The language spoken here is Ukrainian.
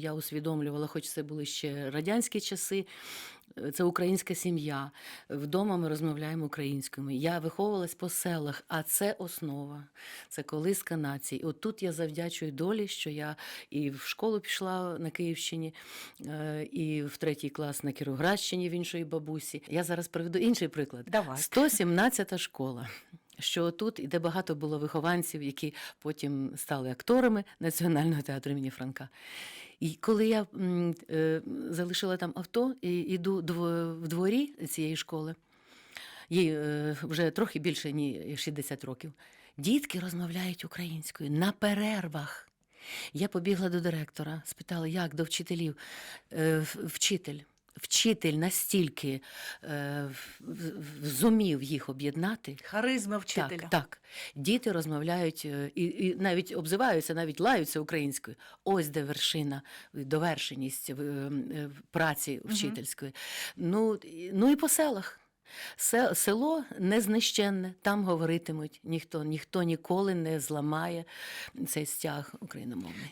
Я усвідомлювала, хоч це були ще радянські часи, е, це українська сім'я. Вдома ми розмовляємо українською. Я виховувалась по селах, а це основа, це колиска нації. От тут я завдячую долі, що я і в школу пішла на Київщині, е, і в третій клас на Кіровоградщині в іншої бабусі. Я зараз приведу інший приклад. Давай. 117 школа. Що тут, де багато було вихованців, які потім стали акторами Національного театру імені Франка. І коли я е, залишила там авто і йду в дворі цієї школи, їй е, вже трохи більше ніж 60 років, дітки розмовляють українською на перервах. Я побігла до директора, спитала, як до вчителів. Е, Вчитель. Вчитель настільки е, зумів їх об'єднати, Харизма вчителя. так, так. Діти розмовляють е, і, і навіть обзиваються, навіть лаються українською. Ось де вершина, довершеність е, е, праці вчительської. Ну, і- ну і по селах. Село незнищенне, там говоритимуть, ніхто, ніхто ніколи не зламає цей стяг україномовний.